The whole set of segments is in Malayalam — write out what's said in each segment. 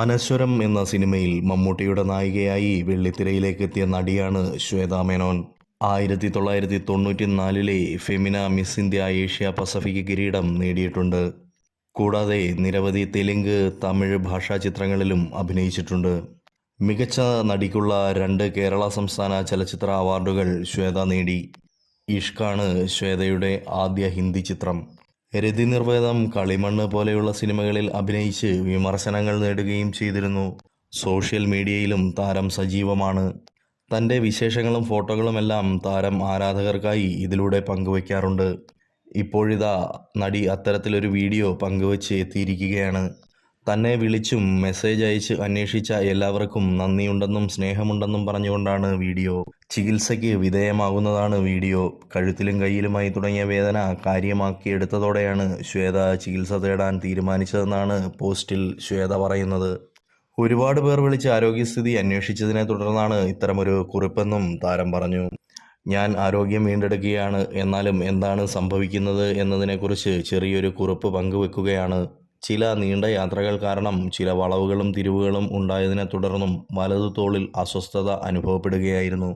അനശ്വരം എന്ന സിനിമയിൽ മമ്മൂട്ടിയുടെ നായികയായി വെള്ളിത്തിരയിലേക്ക് എത്തിയ നടിയാണ് ശ്വേതാ മേനോൻ. ആയിരത്തി തൊള്ളായിരത്തി തൊണ്ണൂറ്റി നാലിലെ Femina Miss India Asia Pacific കിരീടം നേടിയിട്ടുണ്ട്. കൂടാതെ നിരവധി തെലുങ്ക് തമിഴ് ഭാഷാ ചിത്രങ്ങളിലും അഭിനയിച്ചിട്ടുണ്ട്. മികച്ച നടിക്കുള്ള രണ്ട് കേരള സംസ്ഥാന ചലച്ചിത്ര അവാർഡുകൾ ശ്വേത നേടി. ഇഷ്കാണ് ശ്വേതയുടെ ആദ്യ ഹിന്ദി ചിത്രം. രതി നിർവേദം കളിമണ്ണ് പോലെയുള്ള സിനിമകളിൽ അഭിനയിച്ച് വിമർശനങ്ങൾ നേടുകയും ചെയ്തിരുന്നു. സോഷ്യൽ മീഡിയയിലും താരം സജീവമാണ്. തന്റെ വിശേഷങ്ങളും ഫോട്ടോകളുമെല്ലാം താരം ആരാധകർക്കായി ഇതിലൂടെ പങ്കുവയ്ക്കാറുണ്ട്. ഇപ്പോഴിതാ നടി അത്തരത്തിലൊരു വീഡിയോ പങ്കുവച്ച് എത്തിയിരിക്കുകയാണ്. തന്നെ വിളിച്ചും മെസ്സേജ് അയച്ച് അന്വേഷിച്ച എല്ലാവർക്കും നന്ദിയുണ്ടെന്നും സ്നേഹമുണ്ടെന്നും പറഞ്ഞുകൊണ്ടാണ് വീഡിയോ. ചികിത്സയ്ക്ക് വിധേയമാകുന്നതാണ് വീഡിയോ. കഴുത്തിലും കയ്യിലുമായി തുടങ്ങിയ വേദന കാര്യമാക്കിയെടുത്തതോടെയാണ് ശ്വേത ചികിത്സ തേടാൻ തീരുമാനിച്ചതെന്നാണ് പോസ്റ്റിൽ ശ്വേത പറയുന്നത്. ഒരുപാട് പേർ വിളിച്ച് ആരോഗ്യസ്ഥിതി അന്വേഷിച്ചതിനെ തുടർന്നാണ് ഇത്തരമൊരു കുറിപ്പെന്നും താരം പറഞ്ഞു. ഞാൻ ആരോഗ്യം വീണ്ടെടുക്കുകയാണ്. എന്നാലും എന്താണ് സംഭവിക്കുന്നത് എന്നതിനെക്കുറിച്ച് ചെറിയൊരു കുറിപ്പ് പങ്കുവെക്കുകയാണ്. ചില നീണ്ട യാത്രകൾ കാരണം ചില വളവുകളും തിരിവുകളും ഉണ്ടായതിനെ തുടർന്നും വലതു തോളിൽ അസ്വസ്ഥത അനുഭവപ്പെടുകയായിരുന്നു.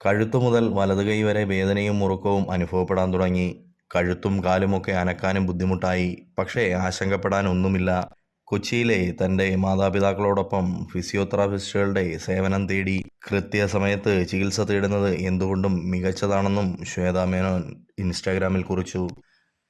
കഴുത്തു മുതൽ വലതു കൈ വരെ വേദനയും മുറുക്കവും അനുഭവപ്പെടാൻ തുടങ്ങി. കഴുത്തും കാലുമൊക്കെ അനക്കാനും ബുദ്ധിമുട്ടായി. പക്ഷേ ആശങ്കപ്പെടാനൊന്നുമില്ല കൊച്ചിയിലെ തന്റെ മാതാപിതാക്കളോടൊപ്പം ഫിസിയോതെറാപ്പിസ്റ്റുകളുടെ സേവനം തേടി കൃത്യസമയത്ത് ചികിത്സ തേടുന്നത് എന്തുകൊണ്ടും മികച്ചതാണെന്നും ശ്വേതാ മേനോൻ ഇൻസ്റ്റാഗ്രാമിൽ കുറിച്ചു.